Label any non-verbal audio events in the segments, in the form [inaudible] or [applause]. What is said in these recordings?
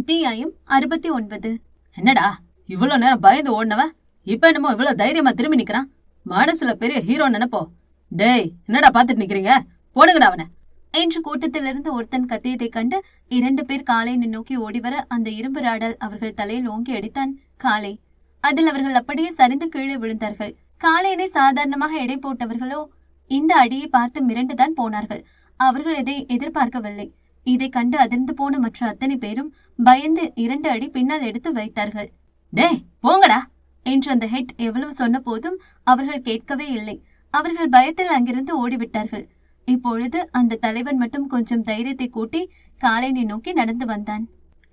அத்தியாயம் அறுபத்தி ஒன்பது என்னடா இவ்வளவு நேரம் பயந்து ஓடினவன் இப்ப என்னமோ இவ்வளவு தைரியமா திரும்பி நிக்கிறான். மனசுல பெரிய ஹீரோ நினைப்போ. டேய் என்னடா பாத்துட்டு நிக்கிறீங்க? போடுங்கடா அவனை. என்று கூட்டத்திலிருந்து ஒருத்தன் கத்தியதை கண்டு இரண்டு பேர் காளையனை நோக்கி ஓடிவர அந்த இரும்பு ராடல் அவர்கள் தலையில் ஓங்கி அடித்தான் காளை அதில் அவர்கள் அப்படியே சரிந்து கீழே விழுந்தார்கள். காளையனை சாதாரணமாக எடை போட்டவர்களோ இந்த அடியை பார்த்து மிரண்டுதான் போனார்கள். அவர்கள் இதை எதிர்பார்க்கவில்லை. இதை கண்டு அதிர்ந்து போன மற்ற அத்தனை பேரும் பயந்து இரண்டு அடி பின்னால் எடுத்து வைத்தார்கள். டே போங்கடா என்று அந்த ஹெட் எவ்வளவு சொன்ன போதும் அவர்கள் கேட்கவே இல்லை. அவர்கள் பயத்தில் அங்கிருந்து ஓடிவிட்டார்கள். இப்பொழுது அந்த தலைவன் மட்டும் கொஞ்சம் தைரியத்தை கூட்டி காளையனை நோக்கி நடந்து வந்தான்.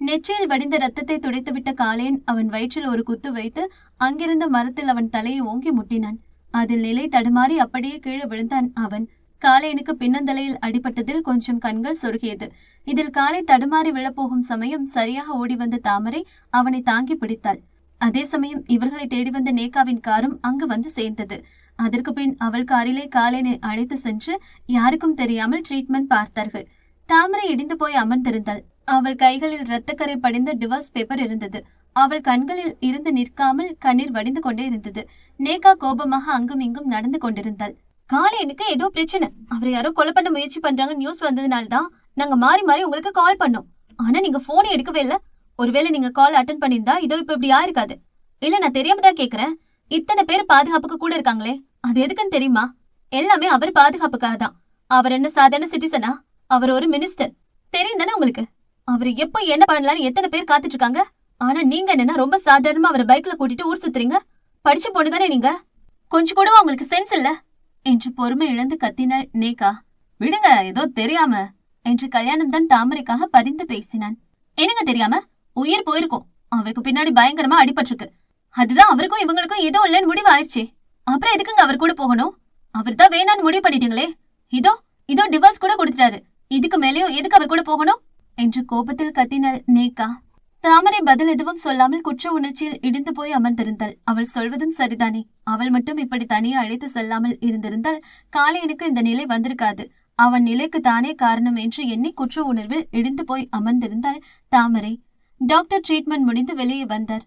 நெற்றியில் வடிந்த ரத்தத்தை துடைத்துவிட்ட காளையன் அவன் வயிற்றில் ஒரு குத்து வைத்து அங்கிருந்த மரத்தில் அவன் தலையை ஓங்கி முட்டினான். அதில் நிலை தடுமாறி அப்படியே கீழே விழுந்தான் அவன். காளையனுக்கு பின்னந்தலையில் அடிபட்டதில் கொஞ்சம் கண்கள் சொருகியது. இதில் காலை தடுமாறி விழப்போகும் சமயம் சரியாக ஓடி வந்த தாமரை அவனை தாங்கி பிடித்தாள். அதே சமயம் இவர்களை தேடி வந்த நேகாவின் காரும் அங்கு வந்து சேர்ந்தது. அதற்கு பின் அவள் காரிலே காலேனை அழைத்து சென்று யாருக்கும் தெரியாமல் ட்ரீட்மெண்ட் பார்த்தார்கள். தாமரை இடிந்து போய் அமர்ந்திருந்தாள். அவள் கைகளில் இரத்தக்கரை படிந்த டிவர்ஸ் பேப்பர் இருந்தது. அவள் கண்களில் இருந்து நிற்காமல் கண்ணீர் வடிந்து கொண்டே இருந்தது. நேகா கோபமாக அங்கும் இங்கும் நடந்து கொண்டிருந்தாள். காலையனுக்கு ஏதோ பிரச்சனை. அவரை யாரோ கொலை பண்ண முயற்சி பண்றாங்க நியூஸ் வந்ததுனால தான் நாங்க மாறி மாறி உங்களுக்கு கால் பண்ணோம். ஆனா நீங்க போனை எடுக்கவே இல்ல. ஒருவேளை நீங்க கால் அட்டன் பண்ணிருந்தா இதோ இப்ப இப்படி ஆயிருக்காது. இல்ல நான் தெரியாம தான் கேக்குறேன். இத்தனை பேர் பாதுகாப்புக்கு கூட இருக்காங்களே. அது எதுக்குன்னு தெரியுமா? எல்லாமே அவர் பாதுகாப்புக்காக தான். அவர் என்ன சாதாரண சிட்டிசனா அவர் ஒரு மினிஸ்டர் தெரியும் தானே உங்களுக்கு? அவர் எப்போ என்ன பண்ணலாம்னு எத்தனை பேர் காத்துட்டு இருக்காங்க ஆனா நீங்க என்னன்னா ரொம்ப சாதாரணமா அவரை பைக்ல கூட்டிட்டு ஊர் சுத்துறீங்க? படிச்சு பொண்ணு தானே நீங்க? கொஞ்சம் கூடவா உங்களுக்கு சென்ஸ் இல்ல? என்று பொறுமை இழந்து கத்தினாள் நேகா. விடுங்க ஏதோ தெரியாம என்று கல்யாணம் தான் தாமரைக்காக பரிந்து பேசினான். என்னங்க தெரியாம? உயிர் போயிருக்கும். அவருக்கு பின்னாடி பயங்கரமா அடிபட்டிருக்கு. அதுதான் அவருக்கும் இவங்களுக்கும் ஏதோ இல்லைன்னு முடிவு ஆயிடுச்சு. அப்புறம் எதுக்குங்க அவர் கூட போகணும்? அவர் தான் வேணான்னு முடிவு பண்ணிட்டீங்களே. இதோ இதோ டிவோர்ஸ் கூட கொடுத்துட்டாரு. இதுக்கு மேலேயும் எதுக்கு அவர் கூட போகணும்? என்று கோபத்தில் கத்தினாள் நேகா. தாமரை பதில் எதுவும் சொல்லாமல் குற்ற உணர்ச்சியில் இடிந்து போய் அமர்ந்திருந்தாள். அவள் சொல்வதும் சரிதானே. அவள் மட்டும் இப்படி தனியே அழைத்து செல்லாமல் இருந்திருந்தால் காளையனுக்கு இந்த நிலை வந்திருக்காது. அவன் நிலைக்கு தானே காரணம் என்று எண்ணி குற்ற உணர்வில் இடிந்து போய் அமர்ந்திருந்தாள் தாமரை. டாக்டர் ட்ரீட்மெண்ட் முடிந்து வெளியே வந்தார்.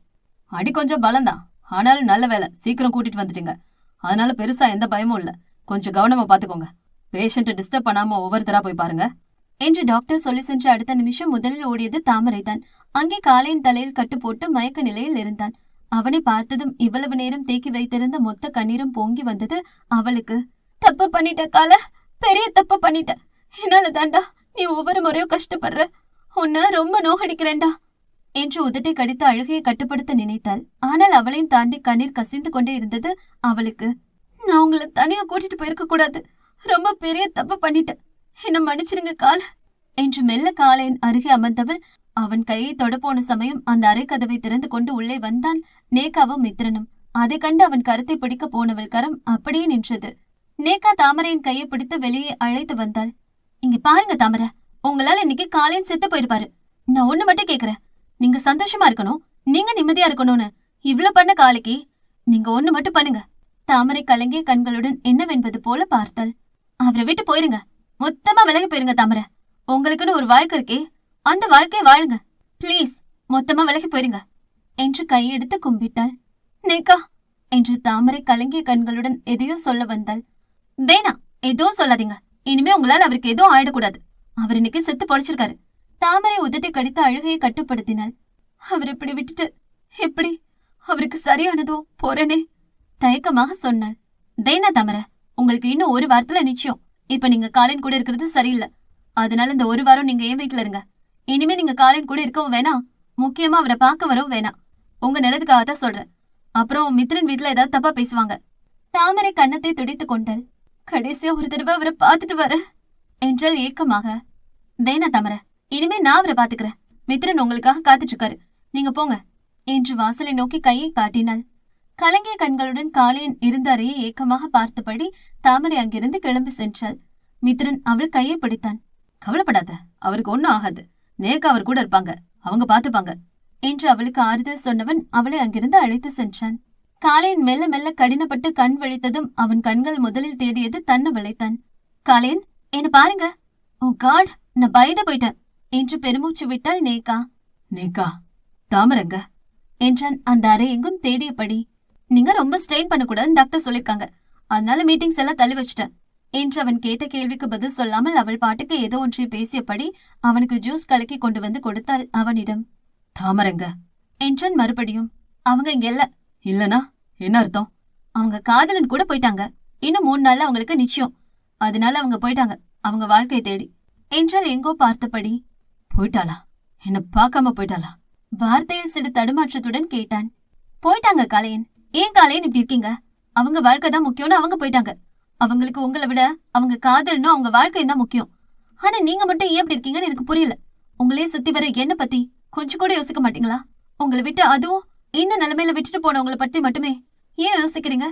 அடி கொஞ்சம் பலம்தான். ஆனாலும் நல்ல வேலை. சீக்கிரம் கூட்டிட்டு வந்துட்டீங்க அதனால பெருசா எந்த பயமும் இல்ல. கொஞ்சம் கவனமா பாத்துக்கோங்க. பேஷண்ட்டை டிஸ்டர்ப் பண்ணாம ஒவ்வொருத்தரா போய் பாருங்க. என்று டாக்டர் சொல்லி சென்ற அடுத்த நிமிஷம் முதலில் ஓடியது தாமரைதான். அங்கே காலையின் தலையில் கட்டு போட்டு மயக்க நிலையில் இருந்தான். அவனை பார்த்ததும் இவ்வளவு நேரம் தேக்கி வைத்திருந்த மொத்த கண்ணீரும் பொங்கி வந்தது அவளுக்கு. தப்பு பண்ணிட்ட கால பெரிய தப்பு பண்ணிட்ட. என்னால தாண்டா நீ ஒவ்வொரு முறையும் கஷ்டப்படுற. உன்ன ரொம்ப நோகடிக்கிறேன்டா. என்று உதட்டை கடித்து அழுகையை கட்டுப்படுத்த நினைத்தாள். ஆனால் அவளையும் தாண்டி கண்ணீர் கசிந்து கொண்டே இருந்தது அவளுக்கு. நான் உங்களை தனியா கூட்டிட்டு போயிருக்க கூடாது. ரொம்ப பெரிய தப்பு பண்ணிட்டேன் என்ன மன்னிச்சிருங்க கால என்று மெல்ல காளையின் அருகே அமர்ந்தவள் அவன் கையை தொடப்போன சமயம் அந்த அறை கதவை திறந்து கொண்டு உள்ளே வந்தான் நேகாவும் மித்ரனும். அதை கண்டு அவன் கருத்தை பிடிக்க போனவள் கரம் அப்படியே நின்றது. நேகா தாமரையின் கையை பிடித்து வெளியே அழைத்து வந்தாள். இங்க பாருங்க தாமரை உங்களால இன்னைக்கு காலையின் செத்து போயிருப்பாரு. நான் ஒண்ணு மட்டும் கேக்குறேன். நீங்க சந்தோஷமா இருக்கணும். நீங்க நிம்மதியா இருக்கணும்னு. இவ்ளோ பண்ண காலைக்கு நீங்க ஒண்ணு மட்டும் பண்ணுங்க. தாமரை கலங்கிய கண்களுடன் என்னவென்பது போல பார்த்தாள். அவரை விட்டு போயிருங்க. மொத்தமா விலகி போயிருங்க தாமரை. உங்களுக்குன்னு ஒரு வாழ்க்கை இருக்கே. அந்த வாழ்க்கை வாழுங்க. ப்ளீஸ் மொத்தமா விலகி போயிருங்க. என்று கையெடுத்து கும்பிட்டாள். நேக்கா என்று தாமரை கலங்கிய கண்களுடன் எதையோ சொல்ல வந்தாள். வேணா எதுவும் சொல்லாதீங்க. இனிமே உங்களால அவருக்கு எதுவும் ஆயிடக்கூடாது. அவர் இன்னைக்கு செத்து பொழைச்சிருக்காரு. தாமரை உதட்டை கடித்து அழுகையை கட்டுப்படுத்தினாள். அவர் இப்படி விட்டுட்டு எப்படி அவருக்கு சரியானதோ போறேனே? தயக்கமாக சொன்னாள். தேனா தாமரை உங்களுக்கு இன்னும் ஒரு வாரத்துல நிச்சயம். இப்ப நீங்க காலின் கூட இருக்கிறது சரியில்லை. அதனால இந்த ஒரு வாரம் நீங்க என் வீட்டுல இருங்க. இனிமே நீங்க காலின் கூட இருக்கவும் வேணாம். முக்கியமா அவரை பார்க்க வரவும் வேணாம். உங்க நிலத்துக்காக தான் சொல்றேன். அப்புறம் மித்ரன் வீட்டுல ஏதாவது தப்பா பேசுவாங்க. தாமரை கன்னத்தை துடைத்து கொண்டாள் கடைசியா ஒரு தடவை அவரை பார்த்துட்டு வர. என்றால் ஏக்கமாக. தேனா தாமரை இனிமே நான் அவரை பாத்துக்கிறேன் மித்ரன் உங்களுக்காக காத்துட்டு இருக்காரு நீங்க போங்க. என்று வாசலை நோக்கி கையை காட்டினாள். கலங்கிய கண்களுடன் காளையன் இருந்தாரையே ஏக்கமாக பார்த்தபடி தாமரை அங்கிருந்து கிளம்பி சென்றாள். மித்ரன் அவள் கையை பிடித்தான். கவலைப்படாத அவருக்கு ஒண்ணும் ஆகாது. நேக்கா அவர் கூட இருப்பாங்க. அவங்க பாத்துப்பாங்க. என்று அவளுக்கு ஆறுதல் சொன்னவன் அவளை அங்கிருந்து அழைத்து சென்றான். காளையன் மெல்ல மெல்ல கடினப்பட்டு கண் விழித்ததும் அவன் கண்கள் முதலில் தேடியது தன்னை விளைத்தான் காளையன் என்ன பாருங்க. ஓ காட் நான் பயந்து போயிட்டேன். என்று பெருமூச்சு விட்டாள் நேகா நேக்கா தாமரைங்க. என்றான் அந்த அறை எங்கும் தேடியபடி. நீங்க ரொம்ப ஸ்ட்ரெயின் பண்ணக்கூடாதுன்னு டாக்டர் சொல்லிருக்காங்க. அதனால மீட்டிங்ஸ் எல்லாம் தள்ளி வச்சிட்டேன். என்று அவன் கேட்ட கேள்விக்கு பதில் சொல்லாமல் அவள் பாட்டுக்கு ஏதோ ஒன்றை பேசியபடி அவனுக்கு ஜூஸ் கலக்கி கொண்டு வந்து கொடுத்தாள் அவனிடம். தாமரங்க என்றான் மறுபடியும். அவங்க இங்க இல்ல. இல்லனா? என்ன அர்த்தம்? அவங்க காதலன் கூட போயிட்டாங்க. இன்னும் மூணு நாள்ல அவங்களுக்கு நிச்சயம். அதனால அவங்க போயிட்டாங்க. அவங்க வாழ்க்கையை தேடி. என்றால் எங்கோ பார்த்தபடி. போயிட்டாளா? என்ன பார்க்காம போயிட்டாளா? வார்த்தையில் சிறு தடுமாற்றத்துடன் கேட்டான். போயிட்டாங்க காளையன். ஏன் காளையன் இப்படி இருக்கீங்க? அவங்க வாழ்க்கை தான் முக்கியம்னு அவங்க போயிட்டாங்க. அவங்களுக்கு உங்களை விட அவங்க காதல்னும் அவங்க வாழ்க்கை தான் முக்கியம். ஆனா நீங்க மட்டும் ஏன் இப்படி இருக்கீங்கன்னு எனக்கு புரியல. உங்களே சுத்தி வர என்ன பத்தி கொஞ்சம் கூட யோசிக்க மாட்டீங்களா? உங்களை விட்டு அதுவும் இந்த நிலைமையில விட்டுட்டு போனவங்கள பத்தி மட்டுமே ஏன் யோசிக்கிறீங்க?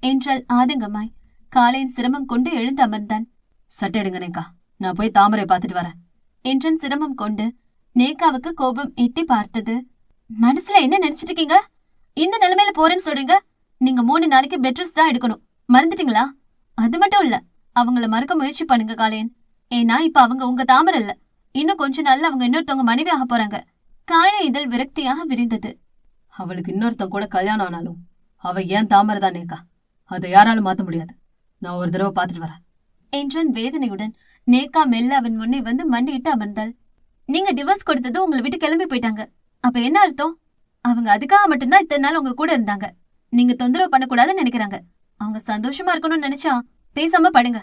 என்றாள் ஆதங்கமாய் காலையின் சிரமம் கொண்டு எழுந்து அமர்ந்தான். சட்டை எடுங்க நேக்கா. நான் போய் தாமரை பார்த்துட்டு வரேன். என்றன் சிரமம் கொண்டு நேகாவுக்கு கோபம் எட்டி பார்த்தது. மனசுல என்ன நினைச்சிட்டு இருக்கீங்க? இந்த நிலைமையில போறேன்னு சொல்றீங்க? நீங்க மூணு நாளைக்கு பெட்ரஸ் தான் எடுக்கணும். மறந்துட்டீங்களா? அது மட்டும் இல்ல அவங்கள மறக்க முயற்சி பண்ணுங்க காளையன் ஏன்னா இப்ப அவங்க உங்க தாமரை இல்ல. இன்னும் கொஞ்ச நாள்ல அவங்க இன்னொருத்தவங்க மனைவி ஆக போறாங்க. காளை இதழ் விரக்தியாக விரிந்தது. அவளுக்கு இன்னொருத்தன் கூட கல்யாணம் ஆனாலும் அவ ஏன் தாமரை தான் நேக்கா? அதை யாராலும் மாத்த முடியாது. நான் ஒரு தடவை பார்த்துட்டு வரேன். என்றான் வேதனையுடன். நேகா மெல்ல அவன் முன்னே வந்து மண்டியிட்டு அமர்ந்தாள். நீங்க டிவோர்ஸ் கொடுத்ததும் உங்களை விட்டு கிளம்பி போயிட்டாங்க. அப்ப என்ன அர்த்தம்? அவங்க அதுக்காக மட்டும்தான் இத்தனை நாள் உங்க கூட இருந்தாங்க. நீங்க தொந்தரவு பண்ணக்கூடாதுன்னு நினைக்கிறாங்க. அவங்க சந்தோஷமா இருக்கணும்னு நினைச்சா பேசாம படுங்க.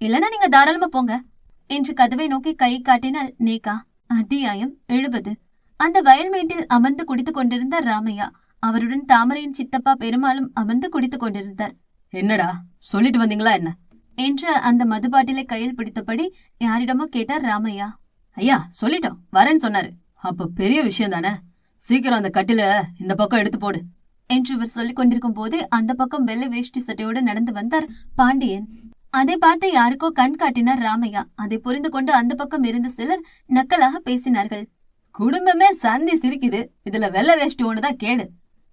இல்லனா நீங்க தாராளமா போங்க. என்று கதவை நோக்கி கை காட்டினாள் நேகா அத்தியாயம் எழுபது. அந்த வயல்மேட்டில் அமர்ந்து குடித்துக் கொண்டிருந்த ராமையா அவருடன் தாமரையின் சித்தப்பா பெருமாளும் அமர்ந்து குடித்துக் கொண்டிருந்தார். என்னடா? சொல்லிட்டு வந்தீங்களா என்ன? என்று அந்த மதுபாட்டிலை கையில் பிடித்தபடி யாரிடமோ கேட்டார் ராமையா. ஐயா சொல்லிட்டோம். வரேன்னு சொன்னாரு. அப்ப பெரிய விஷயம் தானே? சீக்கிரம் அந்த கட்டில இந்த பக்கம் எடுத்து போடு. என்று இவர் சொல்லிக் கொண்டிருக்கும் போது அந்த பக்கம் வெள்ளை வேஷ்டி சட்டையோடு நடந்து வந்தார் பாண்டியன். அதை பார்த்து யாருக்கோ கண் காட்டினார் ராமையா. அதை புரிந்து கொண்டு அந்த பக்கம் இருந்த சிலர் நக்கலாக பேசினார்கள். குடும்பமே சந்தி சிரிக்குது. இதுல வெள்ளை வேஷ்டி ஒண்ணுதான் கேடு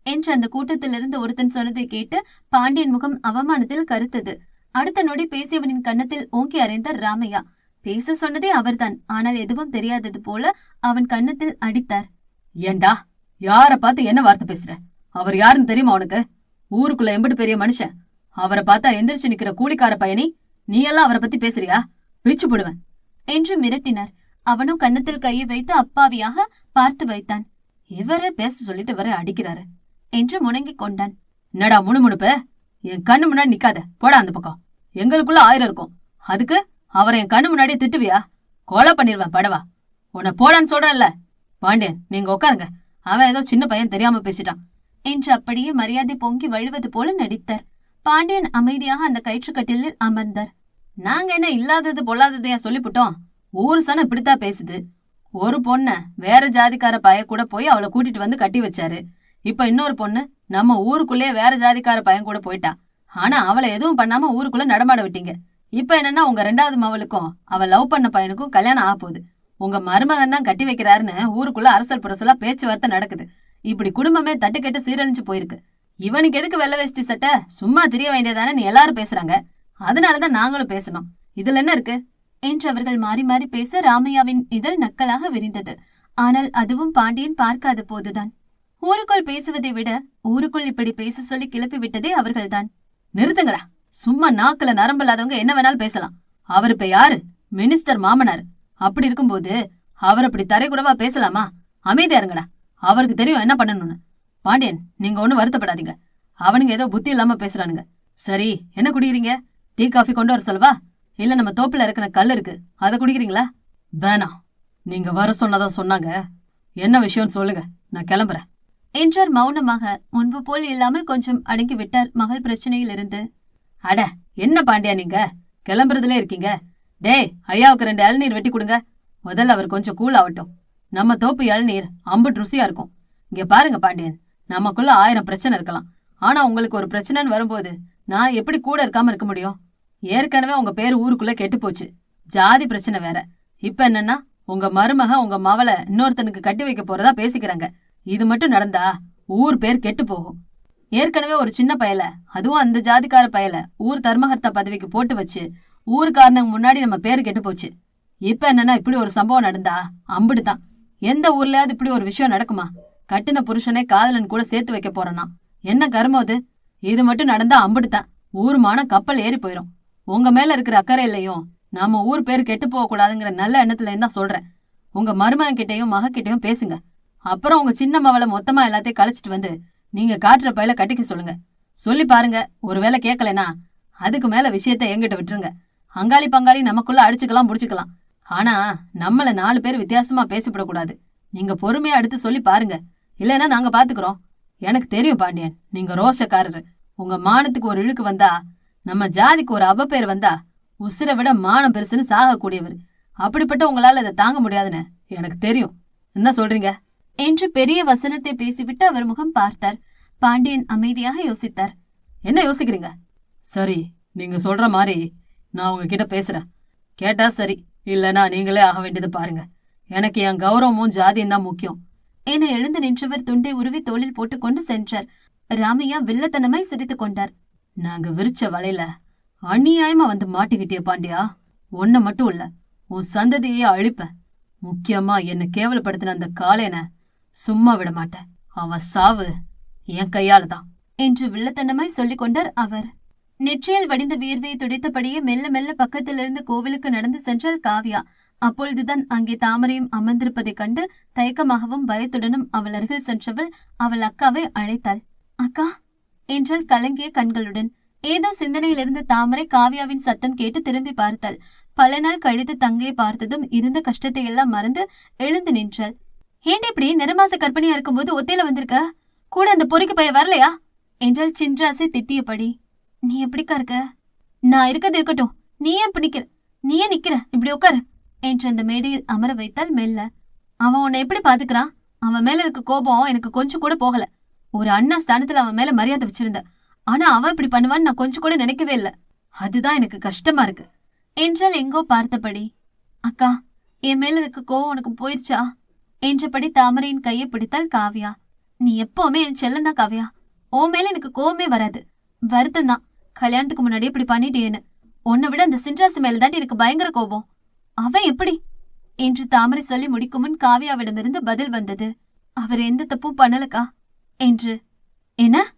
என்று அந்த கூட்டத்திலிருந்து ஒருத்தன் சொன்னதை கேட்டு பாண்டியன் முகம் அவமானத்தில் கருத்தது. அடுத்த நொடி பேசியவனின் கன்னத்தில் ஓங்கி அறைந்தார் ராமையா. பேச சொன்னதே அவர்தான். ஆனால் எதுவும் தெரியாதது போல அவன் கன்னத்தில் அடித்தார். ஏண்டா? யார பார்த்து என்ன வார்த்தை பேசுற? அவர் யாருன்னு தெரியுமா உனக்கு? ஊருக்குள்ள எம்பிட்டு பெரிய மனுஷன். அவரை பார்த்தா எந்திரிச்சு நிக்கிற கூலிக்கார பயணி நீ எல்லாம் அவரை பத்தி பேசுறியா? பிச்சு போடுவேன். என்று மிரட்டினார். அவனும் கன்னத்தில் கையை வைத்து அப்பாவியாக பார்த்து வைத்தான். இவரே பேச சொல்லிட்டு இவரை அடிக்கிறாரு என்று முணங்கிக் கொண்டான். என்னடா முணுமுணுப்பு? என் கண்ணு முன்னாடி நிக்காத. போடா அந்த பக்கம். எங்களுக்குள்ள ஆயிரம் இருக்கும். அதுக்கு அவரை என் கண்ணு முன்னாடியே திட்டுவியா? கொலை பண்ணிடுவேன் படவா. உன்னை போடான்னு சொல்றேன்ல. பாண்டியன் நீங்க உட்காருங்க. அவன் ஏதோ சின்ன பையன் தெரியாம பேசிட்டான். என்று அப்படியே மரியாதை பொங்கி வழுவது போல நடித்தார். பாண்டியன் அமைதியாக அந்த கயிற்றுக்கட்டிலில் அமர்ந்தார். நாங்க என்ன இல்லாதது பொல்லாததையா சொல்லிவிட்டோம் ஊரு சனம் இப்படித்தான் பேசுது. ஒரு பொண்ண வேற ஜாதிக்கார பைய கூட போய் அவளை கூட்டிட்டு வந்து கட்டி வச்சாரு. இப்ப இன்னொரு பொண்ணு நம்ம ஊருக்குள்ளேயே வேற ஜாதிக்கார பையன் கூட போயிட்டா. ஆனா அவளை எதுவும் பண்ணாம ஊருக்குள்ள நடமாட விட்டீங்க. இப்ப என்னன்னா உங்க ரெண்டாவது மவளுக்கும் அவ லவ் பண்ண பையனுக்கும் கல்யாணம் ஆக போகுது. உங்க மருமகன் தான் கட்டி வைக்கிறாருன்னு ஊருக்குள்ள அரசல் புரசலா பேச்சுவார்த்தை நடக்குது. இப்படி குடும்பமே தட்டுக்கெட்டு சீரழிஞ்சு போயிருக்கு. இவனுக்கு எதுக்கு வெள்ள வேஷ்டி சட்டை? சும்மா தெரிய வேண்டியதானு எல்லாரும் பேசுறாங்க. அதனாலதான் நாங்களும் பேசணும். இதுல என்ன இருக்கு? என்று அவர்கள் மாறி மாறி பேச ராமையாவின் இதழ் நக்கலாக விரிந்தது. ஆனால் அதுவும் பாண்டியன் பார்க்காத போதுதான். ஊருக்குள் பேசுவதை விட ஊருக்குள் இப்படி பேச சொல்லி கிளப்பி விட்டதே அவர்கள்தான். நிறுத்துங்கடா. சும்மா நாக்குல நரம்பு இல்லாதவங்க என்ன வேணாலும் பேசலாம். அவர் இப்ப யாரு? மினிஸ்டர் மாமனார். அப்படி இருக்கும்போது அவர் அப்படி தரைக்குறவா பேசலாமா? அமைதியா இருங்கடா. அவருக்கு தெரியும் என்ன பண்ணணும்னு. பாண்டியன் நீங்க ஒன்றும் வருத்தப்படாதீங்க. அவனுங்க ஏதோ புத்தி இல்லாம பேசுறானுங்க. சரி என்ன குடிக்கிறீங்க? டீ காஃபி கொண்டு வர சொல்லவா? இல்ல நம்ம தோப்புல இருக்கிற கல் இருக்கு அதை குடிக்கிறீங்களா? வேணாம் நீங்க வர சொன்னதா சொன்னாங்க. என்ன விஷயம்னு சொல்லுங்க. நான் கிளம்புறேன். என்றார் மௌனமாக. முன்பு போல் இல்லாமல் கொஞ்சம் அடங்கி விட்டார் மகள் பிரச்சனையிலிருந்து. அட என்ன பாண்டியா நீங்க? கிளம்புறதுல இருக்கீங்க. டேய் ஐயாவுக்கு ரெண்டு இளநீர் வெட்டி கொடுங்க. முதல்ல அவர் கொஞ்சம் கூல் ஆகட்டும். நம்ம தோப்பு இளநீர் அம்புட்டு ருசியா இருக்கும். இங்க பாருங்க பாண்டியன் நமக்குள்ள ஆயிரம் பிரச்சனை இருக்கலாம். ஆனா உங்களுக்கு ஒரு பிரச்சனைன்னு வரும்போது நான் எப்படி கூட இருக்காம இருக்க முடியும்? ஏற்கனவே உங்க பேர் ஊருக்குள்ள கெட்டு போச்சு. ஜாதி பிரச்சனை வேற. இப்ப என்னன்னா உங்க மருமக உங்க மவளை இன்னொருத்தனுக்கு கட்டி வைக்க போறதா பேசிக்கிறாங்க. இது மட்டும் நடந்தா ஊர் பேர் கெட்டு போகும். ஏற்கனவே ஒரு சின்ன பயல அதுவும் அந்த ஜாதிக்கார பயல ஊர் தர்மகர்த்தா பதவிக்கு போட்டு வச்சு ஊருக்காரனுக்கு முன்னாடி நம்ம பேரு கெட்டு போச்சு. இப்ப என்னன்னா இப்படி ஒரு சம்பவம் நடந்தா அம்பிடுதான் எந்த ஊர்லயாவது இப்படி ஒரு விஷயம் நடக்குமா? கட்டின புருஷனை காதலன் கூட சேர்த்து வைக்க போறனா? என்ன கருமம் அது? இது மட்டும் நடந்தா அம்பிடுதான் ஊருமான கப்பல் ஏறி போயிரும். உங்க மேல இருக்கிற அக்கறை இல்லையும் நாம ஊர் பேர் கெட்டு போக கூடாதுங்கிற நல்ல எண்ணத்துல தான் சொல்றேன். உங்க மருமகன் கிட்டயும் மகக்கிட்டயும் பேசுங்க. அப்புறம் உங்க சின்ன மவளை மொத்தமா எல்லாத்தையும் கழிச்சிட்டு வந்து நீங்க காட்டுற பையில கட்டிக்க சொல்லுங்க. சொல்லி பாருங்க. ஒருவேளை கேட்கலனா அதுக்கு மேல விஷயத்த எங்கிட்ட விட்டுருங்க. அங்காளி பங்காளி நமக்குள்ள அடிச்சுக்கலாம் புடிச்சுக்கலாம் ஆனா நம்மள நாலு பேர் வித்தியாசமா பேசப்படக்கூடாது. நீங்க பொறுமையா எடுத்து சொல்லி பாருங்க. இல்லைன்னா நாங்க பாத்துக்கிறோம். எனக்கு தெரியும் பாண்டியன் நீங்க ரோஷக்காரரு. உங்க மானத்துக்கு ஒரு இழுக்கு வந்தா நம்ம ஜாதிக்கு ஒரு அவப்பேர் வந்தா உசிரை விட மானம் பெருசுன்னு சாகக்கூடியவர். அப்படிப்பட்ட உங்களால இதை தாங்க முடியாதுன்னு எனக்கு தெரியும். என்ன சொல்றீங்க? என்று பெரிய வசனத்தை பேசிவிட்டு அவர் முகம் பார்த்தார். பாண்டியன் அமைதியாக யோசித்தார். என்ன யோசிக்கிறீங்க? சரி நீங்க சொல்ற மாதிரி நான் உங்ககிட்ட பேசுறேன். கேட்டா சரி. இல்லனா நீங்களே ஆக வேண்டியது பாருங்க. எனக்கு என் கௌரவமும் ஜாதியும் தான் முக்கியம். என எழுந்து நின்றவர் துண்டை உருவி தோளில் போட்டுக்கொண்டு சென்றார். ராமையா வில்லத்தனமாய் சிரித்துக் கொண்டார். நாங்க விரிச்ச வலையில அநியாயமா வந்து மாட்டிக்கிட்டிய பாண்டியா? ஒன்ன மட்டும் இல்ல உன் சந்ததியே அழிப்பேன். முக்கியமா என்ன கேவலப்படுத்தின அந்த காலேன சும்மா விட மாட்டேன். அவன் சாவு என் கையால தான். என்று வில்லத்தனமாய் சொல்லிக் கொண்டார் அவர். நெற்றியில் வடிந்த வியர்வையை துடைத்தபடியே மெல்ல மெல்ல பக்கத்திலிருந்து கோவிலுக்கு நடந்து சென்றாள் காவ்யா. அப்பொழுதுதான் அங்கே தாமரையும் அமர்ந்திருப்பதைக் கண்டு தயக்கமாகவும் பயத்துடனும் அவள் அருகில் சென்றவள் அவள் அக்காவை அழைத்தாள். அக்கா என்றாள் கலங்கிய கண்களுடன். ஏதோ சிந்தனையிலிருந்து தாமரை காவ்யாவின் சத்தம் கேட்டு திரும்பி பார்த்தாள். பல நாள் கழித்து தங்கையை பார்த்ததும் இருந்த கஷ்டத்தை எல்லாம் மறந்து எழுந்து நின்றாள். ஏன் இப்படி நிறமாச கற்பனையா இருக்கும்போது ஒத்தையில வந்திருக்க? கூட அந்த பொறிக்கு பைய வரலையா? என்றாள் சின்ராசை திட்டியபடி. நீ எப்படிக்கா இருக்க? நான் இருக்கிறது இருக்கட்டும். நீ ஏன் பிடிக்கிற நிக்கிற? நீ ஏன் நிக்கிற? இப்படி உட்காரு. என்று அந்த மேடையில் அமர வைத்தால் மெல்ல. அவன் உன்னை எப்படி பாத்துக்கிறான் அவன் மேல இருக்க கோபம் எனக்கு கொஞ்சம் கூட போகல. ஒரு அண்ணா ஸ்தானத்துல அவன் மேல மரியாதை வச்சிருந்த. ஆனா அவன் இப்படி பண்ணுவான்னு நான் கொஞ்சம் கூட நினைக்கவே இல்ல. அதுதான் எனக்கு கஷ்டமா இருக்கு. என்றால் எங்கோ பார்த்தபடி. அக்கா என் மேல இருக்க கோவம் உனக்கு போயிருச்சா? என்றபடி தாமரையின் கையை பிடித்தால் காவியா. நீ எப்பவுமே என் செல்லந்தான் காவியா. ஓ மேல எனக்கு கோவமே வராது. வருத்தம் தான். கல்யாணத்துக்கு முன்னாடி இப்படி பண்ணிட்டேன்னு. உன்னை விட அந்த சின்ராசு மேல எனக்கு பயங்கர கோபம். அவன் எப்படி? என்று தாமரை சொல்லி முடிக்கும் முன் காவ்யாவிடமிருந்து பதில் வந்தது. அவர் எந்த தப்பும் பண்ணலக்கா? என்று. என்ன?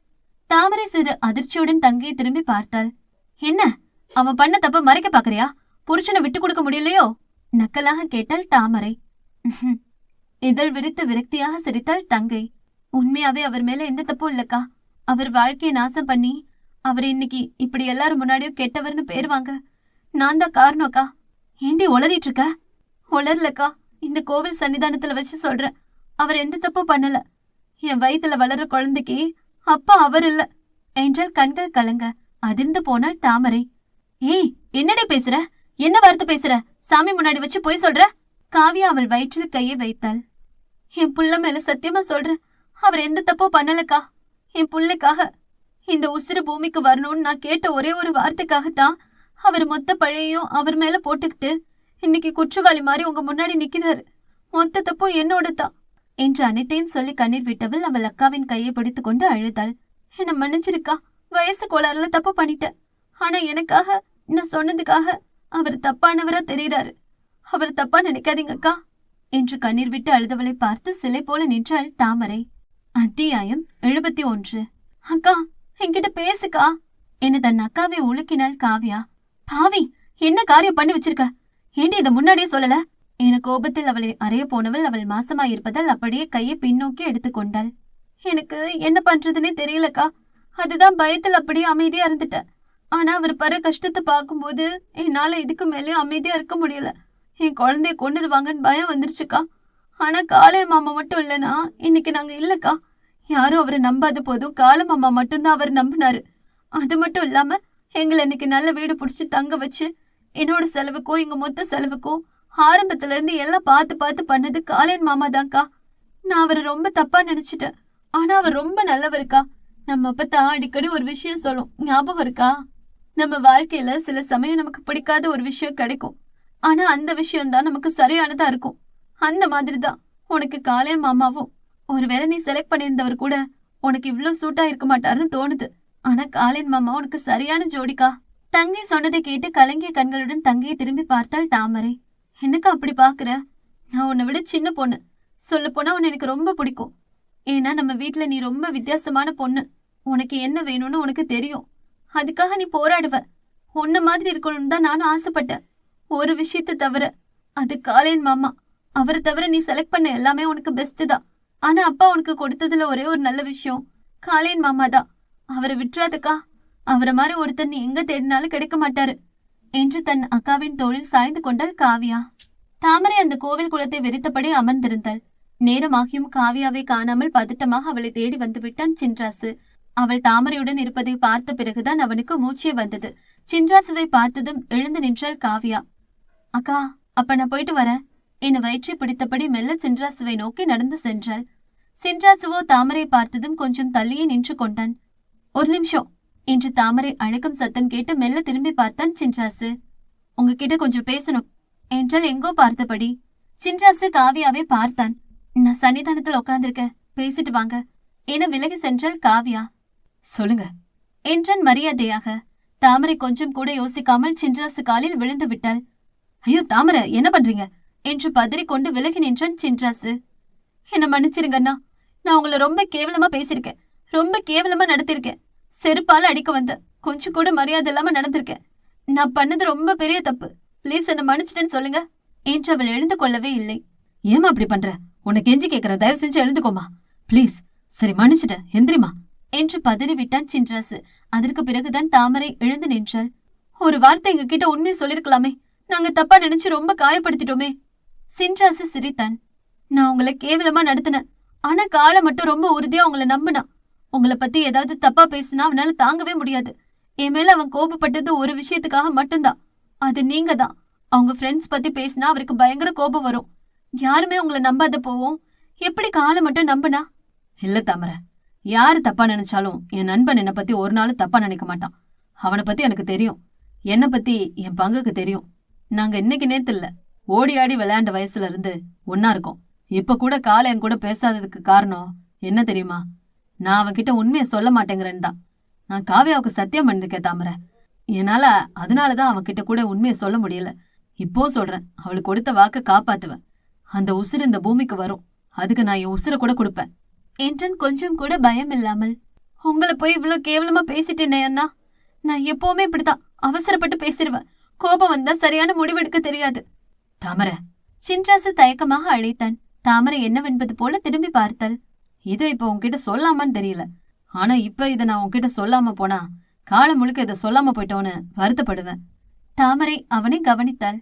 தாமரை சிறு அதிர்ச்சியுடன் தங்கையை திரும்பி பார்த்தாள். என்ன? அவன் பண்ண தப்ப மறைக்க பாக்குறியா புருஷனை விட்டு கொடுக்க முடியலையோ? நக்கலாக கேட்டாள் தாமரை. இதழ் விரித்து விரக்தியாக சிரித்தாள் தங்கை. உண்மையாவே அவர் மேல எந்த தப்பும் இல்லக்கா. அவர் வாழ்க்கையை நாசம் பண்ணி அவர் இன்னைக்கு இப்படி எல்லாரும் முன்னாடியும் கெட்டவர்னு பேர் வாங்க. நான் தான் காரணம்க்கா ஏண்டி உளறிட்டு இருக்க? உளரலக்கா இந்த கோவில் சன்னிதானத்துல வச்சு சொல்றேன். அவர் எந்த தப்பும் பண்ணல. என் வயித்துல வளர குழந்தைக்கு அப்பா அவர் இல்ல. என்றால் கண்கள் கலங்க. அதிர்ந்து போனாள் தாமரை. ஏய் என்னடி பேசுற? என்ன வார்த்தை பேசுற? சாமி முன்னாடி வச்சு போய் சொல்ற? காவியா அவள் வயிற்றில் கையை வைத்தாள். என் புள்ள மேல சத்தியமா சொல்ற அவர் எந்த தப்போ பண்ணலக்கா. என் புள்ளைக்காக. இந்த உசுறு பூமிக்கு வரணும்னு நான் கேட்ட ஒரே ஒரு வார்த்தைக்காகத்தான் அவர் மொத்த பழையையும் அவர் மேல போட்டுக்கிட்டு இன்னைக்கு குற்றவாளி மாதிரி உங்க முன்னாடி நிக்கிறாரு. மொத்த தப்பும் என்னோட தான் என்று அனைத்தையும் சொல்லி கண்ணீர் விட்டவள் அவள் அக்காவின் கையை பிடித்துக் கொண்டு அழுதாள். என்ன மன்னிச்சிருக்கா? வயசு கோளாறுல தப்பு பண்ணிட்டேன் ஆனா எனக்காக நான் சொன்னதுக்காக அவர் தப்பானவரா தெரியறாரு. அவர் தப்பா நினைக்காதீங்க அக்கா. என்று கண்ணீர் விட்டு அழுதவளை பார்த்து சிலை போல நின்றாள் தாமரை. அத்தியாயம் எழுபத்தி ஒன்று. அக்கா என்கிட்ட பேசுக்கா. என்று தன் அக்காவை உலுக்கினாள் காவியா. பாவி என்ன காரியம் பண்ணி வச்சிருக்க? ஏண்டி இதை முன்னாடியே சொல்லல? என கோபத்தில் அவளை அறைய போனவள் அவள் மாசமாயிருப்பதால் அப்படியே கையை பின்னோக்கி எடுத்துக்கொண்டாள் எனக்கு என்ன பண்றதுன்னே தெரியலக்கா. அதுதான் பயத்தில் அப்படியே அமைதியா இருந்துட்டேன் ஆனா அவர் பர கஷ்டத்தை பார்க்கும்போது என்னால இதுக்கு மேலே அமைதியா இருக்க முடியல. என் குழந்தைய கொண்டுடுவாங்கன்னு பயம் வந்துருச்சுக்கா. ஆனா காளைய மாமா மட்டும் இல்லனா இன்னைக்கு நாங்க இல்லக்கா. யாரும் அவரை நம்பாத போதும் காளை மாமா மட்டும்தான் அவர் நம்பினாரு. அது மட்டும் இல்லாம எங்களை இன்னைக்கு நல்ல வீடு புடிச்சு தங்க வச்சு என்னோட செலவுக்கும் எங்க மொத்த செலவுக்கும் ஆரம்பத்துல இருந்து எல்லாம் பார்த்து பார்த்து பண்ணது காளையன் மாமா தான்க்கா. நான் அவரை ரொம்ப தப்பா நினைச்சிட்டேன். ஆனா அவர் ரொம்ப நல்லவருக்கா. நம்ம அப்பதான் அடிக்கடி ஒரு விஷயம் சொல்லும். ஞாபகம் இருக்கா? நம்ம வாழ்க்கையில சில சமயம் நமக்கு பிடிக்காத ஒரு விஷயம் கிடைக்கும். ஆனா அந்த விஷயம் தான் நமக்கு சரியானதா இருக்கும். அந்த மாதிரி தான் உனக்கு காளைய மாமாவும் ஒருவேளை நீ செலக்ட் பண்ணியிருந்தவர் கூட உனக்கு இவ்ளோ சூட்டா இருக்க மாட்டாருன்னு தோணுது. ஆனா காளையன் மாமா உனக்கு சரியான ஜோடிக்கா. தங்கை சொன்னதை கேட்டு கலங்கிய கண்களுடன் தங்கையை திரும்பி பார்த்தாள் தாமரை. என்னக்கா அப்படி பாக்குற நான் உன்னை விட சின்ன பொண்ணு. சொல்லப் போனா உன்னை எனக்கு ரொம்ப பிடிக்கும். ஏன்னா நம்ம வீட்டுல நீ ரொம்ப வித்தியாசமான பொண்ணு. உனக்கு என்ன வேணும்னு உனக்கு தெரியும். அதுக்காக நீ போராடுவ. உன்ன மாதிரி இருக்கணும்னு தான் நானும் ஆசைப்பட்டேன். ஒரு விஷயத்தை தவிர அது காளையன் மாமா. அவரை தவிர நீ செலக்ட் பண்ண எல்லாமே உனக்கு பெஸ்ட் தான். ஆனா அப்பா உனக்கு கொடுத்ததுல ஒரே ஒரு நல்ல விஷயம். காளையன் மாமா தான். அவரை விட்டுறாதுக்கா. அவரை மாதிரி ஒருத்தர் நீ எங்க தேடினாலும் கிடைக்க மாட்டாரு. என்று தன் அக்காவின் தோளில் சாய்ந்து கொண்டாள் காவியா. தாமரை அந்த கோவில் குளத்தை வெறித்தபடி அமர்ந்திருந்தாள். நேரமாகியும் காவியாவை காணாமல் பதட்டமாக அவளை தேடி வந்து விட்டான் சின்ராசு. அவள் தாமரையுடன் இருப்பதை பார்த்த பிறகுதான் அவனுக்கு மூச்சே வந்தது. சின்ராசுவை பார்த்ததும் எழுந்து நின்றாள் காவியா. அக்கா அப்ப நான் போயிட்டு வரேன். என வயிற்றை பிடித்தபடி மெல்ல சின்ராசுவை நோக்கி நடந்து சென்றாள். சின்ராசுவோ தாமரை பார்த்ததும் கொஞ்சம் தள்ளியே நின்று கொண்டான். ஒரு நிமிஷம் என்று தாமரை அழைக்கும் சத்தம் கேட்டு மெல்ல திரும்பி பார்த்தான் சின்ராசு. உங்ககிட்ட கொஞ்சம் பேசணும் என்றால் எங்கோ பார்த்தபடி. சின்ராசு காவியாவை பார்த்தான். நான் சன்னிதானத்தில் உட்கார்ந்திருக்க பேசிட்டு வாங்க என விலகி சென்றாள் காவியா. சொல்லுங்க என்றான் மரியாதையாக. தாமரை கொஞ்சம் கூட யோசிக்காமல் சின்ராசு காலில் விழுந்து விட்டாள். ஐயோ தாமரை என்ன பண்றீங்க? என்று பதறிக்கொண்டு விலகி நின்றான் சின்ராசு. என்ன மன்னிச்சிருங்க அண்ணா நான் உங்களை ரொம்ப கேவலமா பேசியிருக்கேன். ரொம்ப கேவலமா நடத்திருக்கேன் செருப்பால அடிக்க வந்த. கொஞ்சம் கூட மரியாதை இல்லாம நடந்திருக்கேன். நான் பண்ணது ரொம்ப பெரிய தப்பு. ப்ளீஸ் என்ன மன்னிச்சிட்டேன்னு சொல்லுங்க. என்று அவள் எழுந்து கொள்ளவே இல்லை. ஏமா அப்படி பண்ற? உன்னை கெஞ்சி கேக்குற தயவு செஞ்சு எழுந்துக்கோமா ப்ளீஸ். சரி மன்னிச்சிட்டேன். எந்திரிமா என்று பதறி விட்டான் சின்ராசு. அதற்கு பிறகுதான் தாமரை எழுந்து நின்றாள். ஒரு வார்த்தை எங்க கிட்ட உண்மையை சொல்லிருக்கலாமே நாங்க தப்பா நினைச்சு ரொம்ப காயப்படுத்திட்டோமே. சின்ராசு சிரித்தான். நான் உங்களை கேவலமா நடத்தினேன். ஆனா காலை மட்டும் ரொம்ப உறுதியா உங்களை நம்பினான் உங்களை பத்தி ஏதாவது தப்பா பேசினா அவனால தாங்கவே முடியாது. என் மேல அவன் கோபப்பட்டது ஒரு விஷயத்துக்காக மட்டும்தான். அது நீங்க தான் அவங்க ஃப்ரெண்ட்ஸ் பத்தி பேசினா அவருக்கு பயங்கர கோபம் வரும். யாருமே உங்களை நம்பாத போவோம். எப்படி காலை மட்டும் நம்பினா? இல்ல தாமர. யாரு தப்பா நினைச்சாலும் என் நண்பன் என்னை பத்தி ஒரு நாளும் தப்பா நினைக்க மாட்டான். அவனை பத்தி எனக்கு தெரியும். என்னை பத்தி என் பங்குக்கு தெரியும். நாங்க இன்னைக்கு நேத்து இல்லை. ஓடி ஆடி விளையாண்ட வயசுல இருந்து ஒன்னா இருக்கும். இப்ப கூட காலை என் கூட பேசாததுக்கு காரணம் என்ன தெரியுமா? நான் அவன்கிட்ட உண்மையை சொல்ல மாட்டேங்கிறேன்னு தான். நான் காவியாவுக்கு சத்தியம் பண்ணிருக்கேன் தாமரை. என்னால அதனாலதான் அவன்கிட்ட கூட உண்மையை சொல்ல முடியல. இப்போ சொல்றேன் அவளுக்கு கொடுத்த வாக்க காப்பாத்துவேன். அந்த உசுறு இந்த பூமிக்கு வரும். அதுக்கு நான் என் உசுரை கூட கொடுப்பேன். என்றன் கொஞ்சம் கூட பயம் இல்லாமல் உங்களை போய் இவ்வளவு கேவலமா பேசிட்டேனே அண்ணா. நான் எப்பவுமே இப்படிதான் அவசரப்பட்டு பேசிடுவேன் கோபம் வந்தா சரியான முடிவெடுக்க தெரியாது. தாமர. சின்ராசு தயக்கமாக அழைத்தான். தாமரை என்னவென்பது போல திரும்பி பார்த்தாள். இதை இப்ப உன்கிட்ட சொல்லாமான்னு தெரியல. ஆனா இப்ப இதை நான் உன்கிட்ட சொல்லாம போனா காலம் முழுக்க இதை சொல்லாம போயிட்டோன்னு வருத்தப்படுவேன். தாமரை அவனை கவனித்தாள்.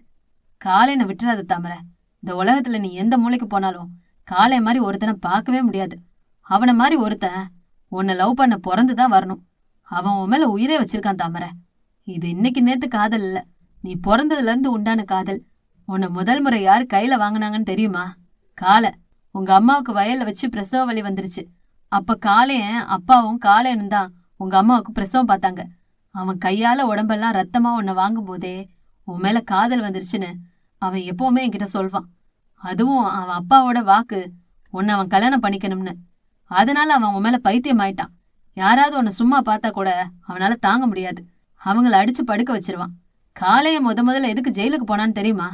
காலைனை விட்டுறாத தாமரை. இந்த உலகத்துல நீ எந்த மூலைக்கு போனாலும் காளை மாதிரி ஒருத்தனை பார்க்கவே முடியாது. அவனை மாதிரி ஒருத்தன் உன்னை லவ் பண்ண பிறந்துதான் வரணும். அவன் உன் மேல உயிரே வச்சிருக்கான் தாமரை. இது இன்னைக்கு நேத்து காதல் இல்ல. நீ பிறந்ததுல இருந்து உண்டான காதல். உன்னை முதல் முறை யார் கையில வாங்குனாங்கன்னு தெரியுமா? காலை. உங்க அம்மாவுக்கு வயல்ல வச்சு பிரசவ வலி வந்துருச்சு. அப்ப காளையன் அப்பாவும் காளையனும் தான் உங்க அம்மாவுக்கு பிரசவம் பார்த்தாங்க. அவன் கையால உடம்பெல்லாம் ரத்தமா உன்னை வாங்கும் போதே உன் மேல காதல் வந்துருச்சுன்னு அவன் எப்பவுமே என்கிட்ட சொல்வான். அதுவும் அவன் அப்பாவோட வாக்கு உன்னை அவன் கல்யாணம் பண்ணிக்கணும்னு. அதனால அவன் உன் மேல பைத்தியம் ஆயிட்டான். யாராவது உன்னை சும்மா பார்த்தா கூட அவனால தாங்க முடியாது. அவங்கள அடிச்சு படுக்க வச்சிருவான். காளைய முத முதல்ல எதுக்கு ஜெயிலுக்கு போனான்னு தெரியுமா?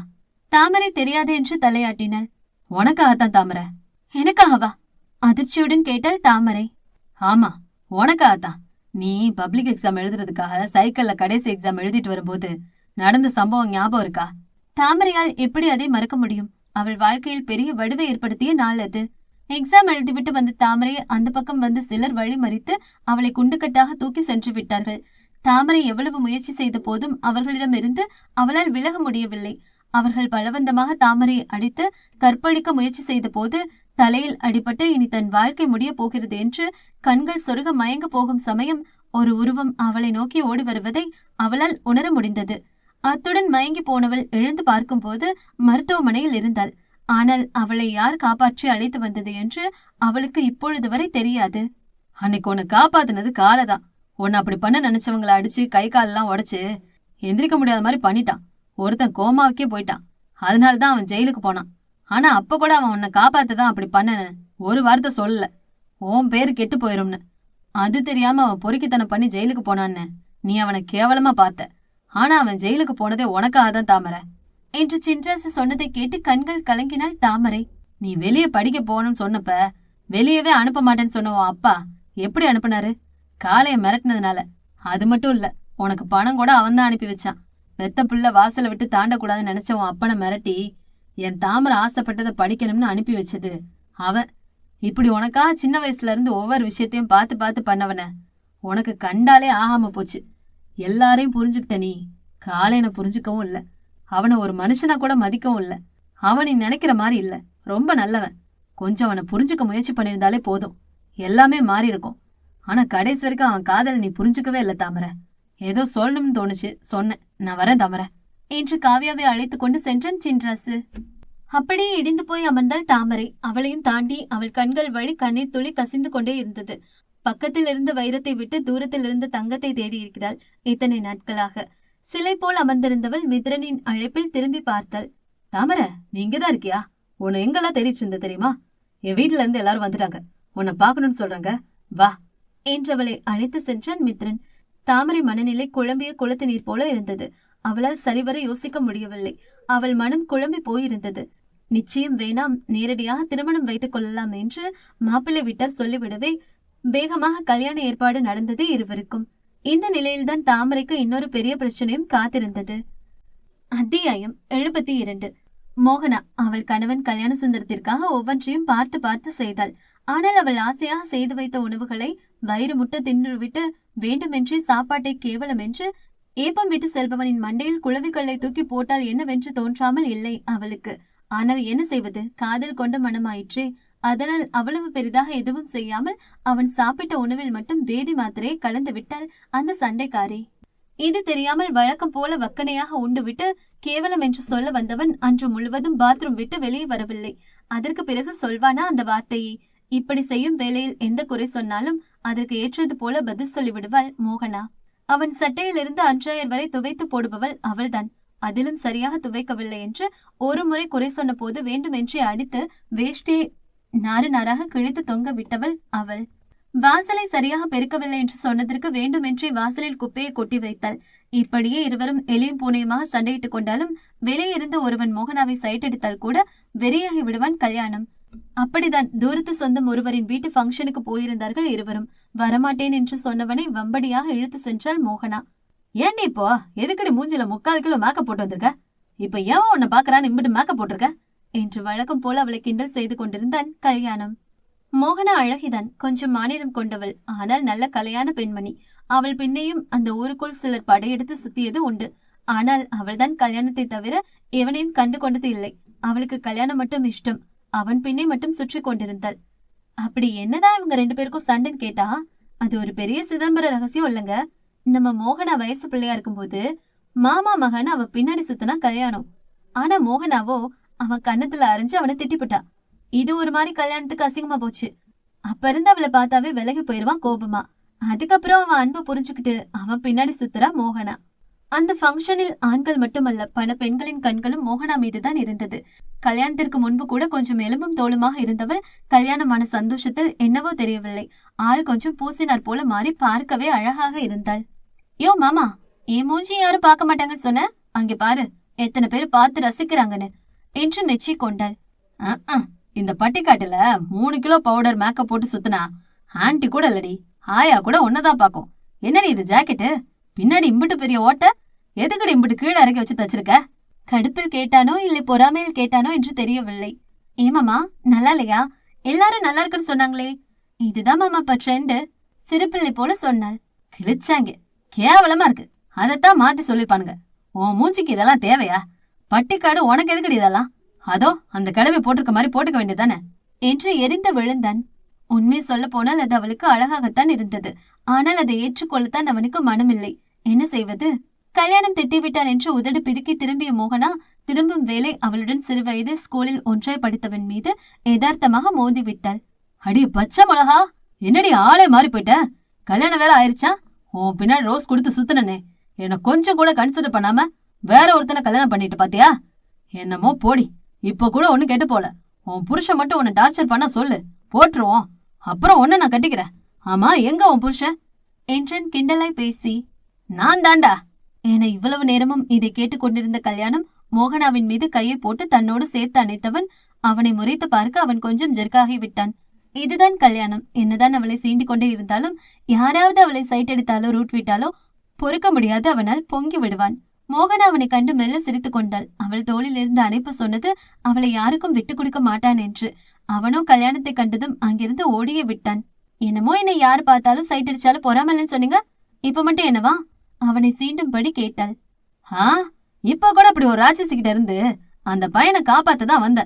தாமரை தெரியாது என்று தலையாட்டினாள். உனக்காகத்தான் தாமரை. எனக்காகவா? அதிர்ச்சியுடன் கேட்டாள் தாமரை. ஆமா உனக்காகத்தான். நீ பப்ளிக் எக்ஸாம் எழுதுறதுக்காக சைக்கிள்ல கடைசி எக்ஸாம் எழுதிட்டு வரும்போது நடந்த சம்பவம் ஞாபகம் இருக்கா? தாமரையால் எப்படி அதை மறக்க முடியும்? அவள் வாழ்க்கையில் பெரிய வடுவை ஏற்படுத்திய நாள் அது. எக்ஸாம் எழுதிவிட்டு வந்த தாமரையை அந்த பக்கம் வந்து சிலர் வழி மறித்து அவளை குண்டுக்கட்டாக தூக்கி சென்று விட்டார்கள். தாமரை எவ்வளவு முயற்சி செய்த போதும் அவர்களிடமிருந்து அவளால் விலக முடியவில்லை. அவர்கள் பலவந்தமாக தாமரையை அடித்து கற்பழிக்க முயற்சி செய்த போது தலையில் அடிபட்டு இனி தன் வாழ்க்கை முடிய போகிறது என்று கண்கள் சொருக மயங்க போகும் சமயம் ஒரு உருவம் அவளை நோக்கி ஓடி வருவதை அவளால் உணர முடிந்தது. அத்துடன் மயங்கி போனவள் எழுந்து பார்க்கும்போது மருத்துவமனையில் இருந்தாள். ஆனால் அவளை யார் காப்பாற்றி அழைத்து வந்தது என்று அவளுக்கு இப்பொழுது வரை தெரியாது. அன்னைக்கு உன்னை காப்பாத்துனது காலதான். உன்னை அப்படி பண்ண நினைச்சவங்கள அடிச்சு கை காலெல்லாம் உடைச்சு எந்திரிக்க முடியாத மாதிரி பண்ணிட்டான். ஒருத்தன் கோமாவுக்கே போயிட்டான். அதனால தான் அவன் ஜெயிலுக்கு போனான். ஆனா அப்ப கூட அவன் உன்னை காப்பாத்ததான் அப்படி பண்ணனு ஒரு வார்த்தை சொல்லல. உன் பேரு கெட்டு போயிரும்னு. அது தெரியாம அவன் பொறுக்கித்தனம் பண்ணி ஜெயிலுக்கு போனான்னு நீ அவனை கேவலமா பார்த்த. ஆனா அவன் ஜெயிலுக்கு போனதே உனக்காக தான் தாமரை. என்று சின்ராசு சொன்னதை கேட்டு கண்கள் கலங்கினாள் தாமரை நீ வெளியே படிக்க போகணும்னு சொன்னப்ப வெளியவே அனுப்ப மாட்டேன்னு சொன்ன உன் அப்பா எப்படி அனுப்புனாரு? காளைய மிரட்டினதுனால. அது மட்டும் இல்ல உனக்கு பணம் கூட அவன் தான் அனுப்பி வச்சான். பெத்த புள்ள வாசலை விட்டு தாண்டக்கூடாதுன்னு நினைச்ச உன் அப்பனை மிரட்டி என் தாமரை ஆசைப்பட்டதை படிக்கணும்னு அனுப்பி வச்சது. அவன் இப்படி உனக்காக சின்ன வயசுல இருந்து ஒவ்வொரு விஷயத்தையும் பார்த்து பார்த்து பண்ணவன உனக்கு கண்டாலே ஆகாம போச்சு. எல்லாரையும் புரிஞ்சுக்கிட்ட நீ. காளையனை புரிஞ்சுக்கவும் இல்ல. அவனை ஒரு மனுஷனா கூட மதிக்கவும் இல்ல. அவன் நீ நினைக்கிற மாதிரி இல்ல. ரொம்ப நல்லவன். கொஞ்சம் அவனை புரிஞ்சுக்க முயற்சி பண்ணியிருந்தாலே போதும். எல்லாமே மாறி இருக்கும் ஆனா கடைசி வரைக்கும் அவன் காதலை நீ புரிஞ்சுக்கவே இல்ல தாமரை. ஏதோ சொல்லணும்னு தோணுச்சு. சொன்னேன். நான் வரேன் தாமரை என்று காவியாவை அழைத்துக் கொண்டு சென்றான் சின்ராசு. அப்படியே இடிந்து போய் அமர்ந்தாள் தாமரை. அவளையும் தாண்டி அவள் கண்கள் வழி கண்ணீர் துளி கசிந்து கொண்டே இருந்தது. பக்கத்தில் இருந்த வைரத்தை விட்டு தூரத்தில் இருந்த தங்கத்தை தேடி இருக்கிறாள் இத்தனை நாட்களாக. சிலை போல் அமர்ந்திருந்தவள் மித்ரனின் அழைப்பில் திரும்பி பார்த்தாள். தாமர நீங்க தான் இருக்கியா? உன்னை எங்கெல்லாம் தேடிட்டு இருந்த தெரியுமா? என் வீட்டுல இருந்து எல்லாரும் வந்துட்டாங்க. உன்னை பார்க்கணும்னு சொல்றாங்க. வா. என்றவளை அழைத்து சென்றான் மித்ரன். தாமரை மனநிலை குழம்பிய குளத்து நீர் போல இருந்தது. அவளால் சரிவர யோசிக்க முடியவில்லை. அவள் மனம் குழம்பி போயிருந்தது. நிச்சயம் வேணாம் நேரடியாக திருமணம் வைத்துக் கொள்ளலாம் என்று மாப்பிள்ளை வீட்டார் சொல்லிவிடவே வேகமாக கல்யாண ஏற்பாடு நடந்தது இருவருக்கும். இந்த நிலையில்தான் தாமரைக்கு இன்னொரு பெரிய பிரச்சனையும் காத்திருந்தது. அத்தியாயம் எழுபத்தி இரண்டு. மோகனா அவள் கணவன் கல்யாண சுந்தரத்திற்காக ஒவ்வொன்றையும் பார்த்து பார்த்து செய்தாள். ஆனால் அவள் ஆசையாக செய்து வைத்த உணவுகளை வயிறு முட்ட தின்றுவிட்டு வேண்டுமென்றே சாப்பாட்டை கேவலம் என்று ஏப்பம் விட்டு செல்பவனின் மண்டையில் குளவிக்கல்லை தூக்கி போட்டால் என்னவென்று தோன்றாமல் இல்லை அவளுக்கு. ஆனால் என்ன செய்வது? காதல் கொண்ட மனமாயிற்றே. அதனால் அவ்வளவு பெரிதாக எதுவும் செய்யாமல் அவன் சாப்பிட்ட உணவில் மட்டும் வேதி மாத்திரையை கலந்து விட்டால் அந்த சண்டைக்காரி. இது தெரியாமல் வழக்கம் போல வக்கனையாக உண்டுவிட்டு கேவலம் என்று சொல்ல வந்தவன் அன்று முழுவதும் பாத்ரூம் விட்டு வெளியே வரவில்லை. அதற்கு பிறகு சொல்வானா அந்த வார்த்தையை? இப்படி செய்யும் வேலையில் எந்த குறை சொன்னாலும் அதற்கு ஏற்றது போல பதில் சொல்லிவிடுவாள் மோகனா. அவன் சட்டையிலிருந்து அன்றாயர் வரை துவைத்து போடுபவள் அவள்தான். அதிலும் சரியாக துவைக்கவில்லை என்று ஒரு முறை குறை சொன்ன போது வேண்டுமென்றே அடித்து வேஷ்டியை நாறு நாராக கிழித்து தொங்க விட்டவள் அவள். வாசலை சரியாக பெருக்கவில்லை என்று சொன்னதற்கு வேண்டுமென்றே வாசலில் குப்பையை கொட்டி வைத்தாள். இப்படியே இருவரும் எலியும் பூனையுமாக சண்டையிட்டுக் கொண்டாலும் வெளியே இருந்து ஒருவன் மோகனாவை சைட்டடித்தால் கூட வெறியாகி விடுவான் கல்யாணம். அப்படிதான். தூரத்து சொந்தம் ஒருவரின் வீட்டு ஃபங்க்ஷனுக்கு போயிருந்தார்கள் இருவரும். வரமாட்டேன் என்று சொன்னவனை வம்படியாக இழுத்து சென்றாள் மோகனா. ஏன் இப்போ? எதுக்கடி மூஞ்சில முக்கால் கிலோ மேக்கப் போட்டு வந்திருக்க? இப்ப ஏன் உன்னை பாக்குறான்னு இம்பிட்டு மேக்கப் போட்டிருக்க? என்று வழக்கம் போல அவளை கிண்டல் செய்து கொண்டிருந்தான் கல்யாணம். மோகனா அழகிதான். கொஞ்சம் மாநிலம் கொண்டவள். ஆனால் நல்ல கலையான பெண்மணி. அவள் பின்னையும் அந்த ஊருக்குள் சிலர் படையெடுத்து சுத்தியது உண்டு. ஆனால் அவள்தான் கல்யாணத்தை தவிர எவனையும் கண்டு கொண்டது இல்லை. அவளுக்கு கல்யாணம் மட்டும் இஷ்டம். அவன் பின்னே மட்டும் சுற்றி கொண்டிருந்தாள். அப்படி என்னதான் இவங்க ரெண்டு பேருக்கும் சண்டைன்னு கேட்டா அது ஒரு பெரிய சிதம்பர ரகசியம் இல்லைங்க. நம்ம மோகனா வயசு பிள்ளையா இருக்கும்போது மாமா மகன் அவ பின்னாடி சுத்தினா கல்யாணம். ஆனா மோகனாவோ அவன் கன்னத்துல அரைஞ்சு அவனை திட்டிப்புட்டா. இது ஒரு மாதிரி கல்யாணத்துக்கு அசிங்கமா போச்சு. அப்ப இருந்து அவளை பார்த்தாவே விலகி போயிருவான் கோபமா. அதுக்கப்புறம் அவன் அன்பு புரிஞ்சுக்கிட்டு அவன் பின்னாடி சுத்துறா மோகனா. அந்த ஃபங்க்ஷனில் ஆண்கள் மட்டுமல்ல பல பெண்களின் கண்களும் மோகனா மீதுதான் இருந்தது. கல்யாணத்திற்கு முன்பு கூட கொஞ்சம் எலும்பும் தோளுமாக இருந்தவள் கல்யாணமான சந்தோஷத்தில் என்னவோ தெரியவில்லை. ஆள் கொஞ்சம் பூசினார் போல மாறி பார்க்கவே அழகாக இருந்தாள். யோ மாமா என் மூஞ்சி யாரும் பார்க்க மாட்டாங்கன்னு சொன்ன? அங்கே பாரு எத்தனை பேர் பார்த்து ரசிக்கிறாங்கன்னு. என்று மெச்சி கொண்டாள். இந்த பட்டிக்காட்டுல மூணு கிலோ பவுடர் மேக்கப் போட்டு சுத்துனா ஆண்டி கூட இல்லடி ஆயா கூட ஒன்னதான் பாக்கும் என்னடி இது ஜாக்கெட்டு பின்னாடி இம்பிட்டு பெரிய ஓட்ட? எதுக்குடி இம்பிட்டு கீழே இறக்கி வச்சு தச்சிருக்க? கடுப்பில் கேட்டானோ இல்லை பொறாமையில் கேட்டானோ என்று தெரியவில்லை. ஏமாமா நல்லா இல்லையா? எல்லாரும் நல்லா இருக்குன்னு சொன்னாங்களே. இதுதான் மாமா இப்ப ட்ரெண்டு சிறுப்பிள்ளை போல சொன்னாள். கிழிச்சாங்க. கேவலமா இருக்கு. அதைத்தான் மாத்தி சொல்லிருப்பானுங்க உன் மூஞ்சிக்கு இதெல்லாம் தேவையா? பட்டிக்காடு உனக்கு எதுக்குடி இதெல்லாம்? அதோ அந்த கடவை போட்டிருக்க மாதிரி போட்டுக்க வேண்டியதானே என்று எரிந்து விழுந்தான். உண்மை சொல்ல போனால் அது அவளுக்கு அழகாகத்தான் இருந்தது. ஆனால் அதை ஏற்றுக்கொள்ளத்தான் அவனுக்கு மனமில்லை. என்ன செய்வது? கல்யாணம் திட்டிவிட்டார் என்று உதடு பிதுக்கி திரும்பிய மோகனா திரும்பும் வேளை அவளுடன் சிறுவயது ஸ்கூலில் ஒன்றாய் படித்தவன் மீது யதார்த்தமாக மோதி விட்டாள். அடி பச்சை மிளகா! என்னடி ஆளே மாறி போயிட்ட கல்யாணம் வேற ஆயிருச்சா? உன் பின்னாடி ரோஸ் கொடுத்து சுத்துனனே. என்ன கொஞ்சம் கூட கன்சிடர் பண்ணாம வேற ஒருத்தனை கல்யாணம் பண்ணிட்டு பாத்தியா? என்னமோ போடி. இப்ப கூட ஒண்ணு கெட்டு போல. உன் புருஷன் மட்டும் உன்னை டார்ச்சர் பண்ண சொல்லு. போட்டுருவோம். அப்புறம் ஒன்னு நான் கட்டிக்கிறேன். ஆமா எங்க உன் புருஷன்? என்றன் கிண்டலாய் பேசி நான் தாண்டா என இவ்வளவு நேரமும் இதை கேட்டுக்கொண்டிருந்த கல்யாணம் மோகனாவின் மீது கையை போட்டு தன்னோடு சேர்த்து அணைத்தவன் அவனை முறைத்து பார்க்க அவன் கொஞ்சம் ஜெர்க்காகி விட்டான். இதுதான் கல்யாணம். என்னதான் அவளை சீண்டிக் கொண்டே இருந்தாலும் யாராவது அவளை சைட் அடித்தாலோ ரூட் விட்டாலோ பொறுக்க முடியாது அவனால் பொங்கி விடுவான். மோகனா அவனை கண்டு மெல்ல சிரித்துக் கொண்டாள். அவள் தோளில் இருந்து அணைப்பு சொன்னது அவளை யாருக்கும் விட்டுக் கொடுக்க மாட்டான் என்று. அவனோ கல்யாணத்தை கண்டதும் அங்கிருந்து ஓடியே விட்டான். என்னமோ என்னை யார் பார்த்தாலும் சைட் அடிச்சாலும் பொறாமலன்னு சொன்னீங்க? இப்ப மட்டும் என்னவா? அவனை சீண்டும்படி கேட்டாள். ஆ இப்ப கூட அப்படி ஒரு ராட்சசி கிட்ட இருந்து அந்த பையனை காப்பாத்த தான் வந்த.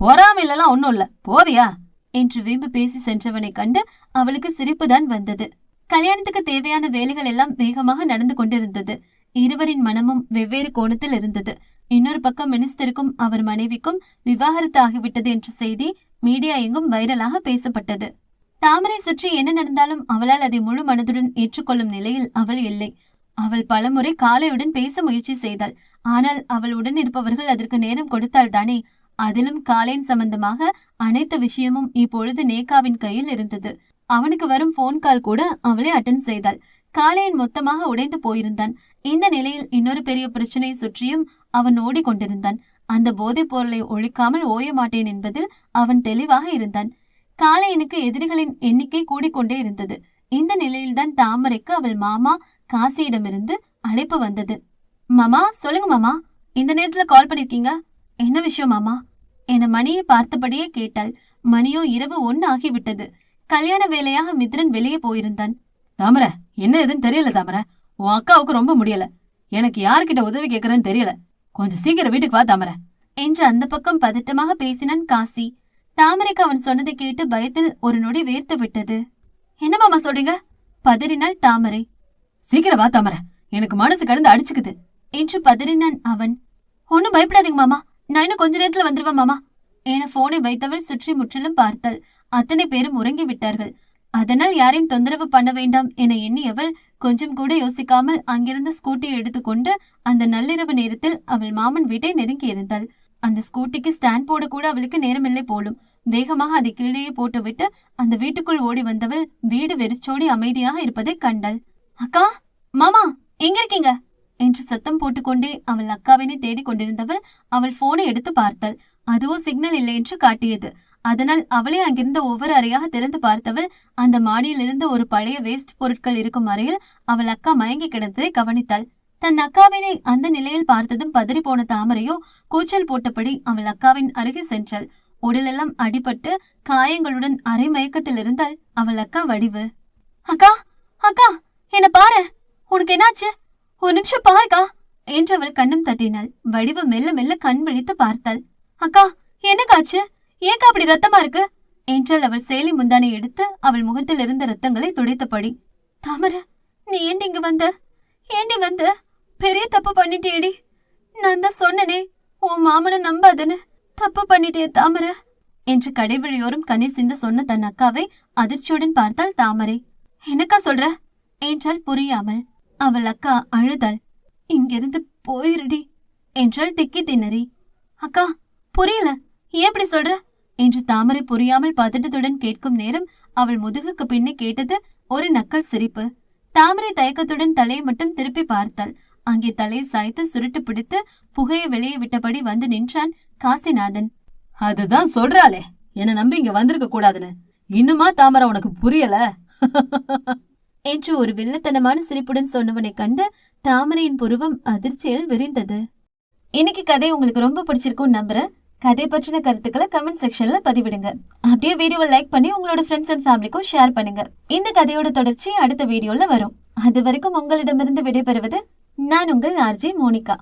பொறாமையிலலாம் ஒண்ணும் இல்ல. போவியா? என்று வீம்பு பேசி சென்றவனை கண்டு அவளுக்கு சிரிப்பு தான் வந்தது. கல்யாணத்துக்கு தேவையான வேலைகள் எல்லாம் வேகமாக நடந்து கொண்டிருந்தது. இருவரின் மனமும் வெவ்வேறு கோணத்தில் இருந்தது. இன்னொரு பக்கம் மினிஸ்டருக்கும் அவர் மனைவிக்கும் விவாகரத்து ஆகிவிட்டது என்ற செய்தி மீடியா எங்கும் வைரலாக பேசப்பட்டது. தாமரை சுற்றி என்ன நடந்தாலும் அவளால் அதை முழு மனதுடன் ஏற்றுக்கொள்ளும் நிலையில் அவள் இல்லை. அவள் பலமுறை காளையுடன் பேச முயற்சி செய்தாள். ஆனால் அவள் உடன் இருப்பவர்கள் அதற்கு நேரம் கொடுத்தால் தானே அதிலும் காலையின் சம்பந்தமாக அனைத்து விஷயமும் இப்பொழுது நேகாவின் கையில் இருந்தது. அவனுக்கு வரும் போன் கால் கூட அவளே அட்டன் செய்தாள். காளையன் மொத்தமாக உடைந்து போயிருந்தான். இந்த நிலையில் இன்னொரு பெரிய பிரச்சனை சுற்றியும் அவன் ஓடிக்கொண்டிருந்தான். அந்த போதைப் பொருளை ஒழிக்காமல் ஓய மாட்டேன் என்பதில் அவன் தெளிவாக இருந்தான். காளையனுக்கு எதிரிகளின் எண்ணிக்கை கூடிக்கொண்டே இருந்தது. இந்த நிலையில்தான் தாமரைக்கு அவள் மாமா காசியிடமிருந்து அழைப்பு வந்தது. மாமா சொல்லுங்க மாமா இந்த நேரத்துல கால் பண்ணிருக்கீங்க? என்ன விஷயம் மாமா? என மணியை பார்த்தபடியே கேட்டாள். மணியோ இரவு ஒன்னு ஆகிவிட்டது. கல்யாண வேலையாக மித்ரன் வெளியே போயிருந்தான். தாமர என்ன ஏதுன்னு தெரியல தாமர. உன் அக்காவுக்கு ரொம்ப முடியல. எனக்கு யார்கிட்ட உதவி கேக்குறேன்னு தெரியல. கொஞ்சம் சீக்கிரம் வீட்டுக்கு வா தாமர. என்று அந்த பக்கம் பதட்டமாக பேசினான் காசி. தாமரைக்கு அவன் சொன்னதை கேட்டு பயத்தில் ஒரு நொடி வேர்த்து விட்டது. என்ன மாமா சொல்றீங்க? பதறினாள் தாமரை. சீக்கிரம் வா தாமர. எனக்கு மனசு கடந்து அடிச்சுக்குது. என்று பதறினான் அவன். ஒன்னும் பயப்படாதீங்க மாமா. நான் இன்னும் கொஞ்ச நேரத்துல வந்துருவேன் மாமா. என போனை வைத்தவள் சுற்றி முற்றிலும் பார்த்தாள். அத்தனை பேரும் உறங்கி விட்டார்கள். அதனால் யாரையும் தொந்தரவு பண்ண வேண்டாம் என எண்ணியவள் கொஞ்சம் கூட யோசிக்காமல் அங்கிருந்து ஸ்கூட்டியை எடுத்துக்கொண்டு அந்த நள்ளிரவு நேரத்தில் அவள் மாமன் வீட்டை நெருங்கி இருந்தாள். அந்த ஸ்கூட்டிக்கு ஸ்டாண்ட் போட கூட அவளுக்கு நேரமில்லை போலும். வேகமாக அதை கீழேயே போட்டுவிட்டு அந்த வீட்டுக்குள் ஓடி வந்தவள் வீடு வெறிச்சோடி அமைதியாக இருப்பதை கண்டாள். அக்கா மாமா எங்க இருக்கீங்க? என்று சத்தம் போட்டுக்கொண்டே அவள் அக்காவினை தேடிக் கொண்டிருந்தவள் அவள் போனை எடுத்து பார்த்தாள். அதுவோ சிக்னல் இல்லை என்று காட்டியது. அதனால் அவளே அங்கிருந்த ஒவ்வொரு அறையாக திறந்து பார்த்தவள் அந்த மாடியிலிருந்து ஒரு பழைய வேஸ்ட் பொருட்கள் இருக்கும் அறையில் அவள் அக்கா மயங்கி கிடந்ததை கவனித்தாள். தன் அக்காவினை அந்த நிலையில் பார்த்ததும் பதறி போன தாமரையோ கூச்சல் போட்டபடி அவள் அக்காவின் அருகே சென்றாள். உடலெல்லாம் அடிபட்டு காயங்களுடன் அரை மயக்கத்தில் இருந்தால் அவள் அக்கா வடிவு. அக்கா அக்கா என்ன பாரு உனக்கு என்னாச்சு? ஒரு நிமிஷம் பாருக்கா என்றவள் கண்ணும் தட்டினாள். வடிவு மெல்ல மெல்ல கண் விழித்து பார்த்தாள். அக்கா என்னக்காச்சு? ஏக்கா அப்படி ரத்தமா இருக்கு? என்றால் அவள் சேலை முந்தானை எடுத்து அவள் முகத்தில் இருந்த ரத்தங்களை துடைத்தபடி. தாமர நீ ஏண்டி இங்க வந்த? ஏண்டி வந்த? பெரிய தப்பு பண்ணிட்டேடி நான் தான் சொன்னனே உன் மாமனை நம்பாதன்னு. தப்பு பண்ணிட்டே தாமர. என்று கடைவழியோரும் கண்ணீர் சிந்த சொன்ன தன் அக்காவை அதிர்ச்சியுடன் பார்த்தாள் தாமரை. என்னக்கா சொல்ற? என்றால் புரியாமல் அவள் அக்கா அழுதாள். இங்கிருந்து போயிருடி. என்றாள் திக்கி திணறி. அக்கா புரியல. ஏன் இப்படி சொல்ற? என்று தாமரை புரியாமல் பதட்டத்துடன் கேட்கும் நேரம் அவள் முதுகுக்கு பின்னே கேட்டது ஒரு நக்கல் சிரிப்பு. தாமரை தயக்கத்துடன் தலையை மட்டும் திருப்பி பார்த்தாள். அங்கே தலையை சாய்த்து சுருட்டு பிடித்து புகையை வெளியே விட்டபடி வந்து நின்றான் காசிநாதன். அதுதான் சொல்றாளே. என்ன நம்பி இங்க வந்திருக்க கூடாதுன்னு. இன்னுமா தாமரை உனக்கு புரியல? [laughs] என்று ஒரு வில்லத்தனமான சிரிப்புடன் சொன்னவனை கண்டு தாமரையின் புருவம் அதிர்ச்சியில் விரிந்தது. இன்னைக்கு கதை உங்களுக்கு ரொம்ப பிடிச்சிருக்கும் நம்புறேன். கதை பற்றின கருத்துக்களை கமெண்ட் செக்ஷன்ல பதிவிடுங்க. அப்படியே வீடியோவை லைக் பண்ணி உங்களோட ஃப்ரெண்ட்ஸ் அண்ட் ஃபேமிலிக்கும் ஷேர் பண்ணுங்க. இந்த கதையோட தொடர்ச்சி அடுத்த வீடியோல வரும். அது வரைக்கும் உங்களிடமிருந்து விடைபெறுவது நான் உங்கள் ஆர்ஜி மோனிகா.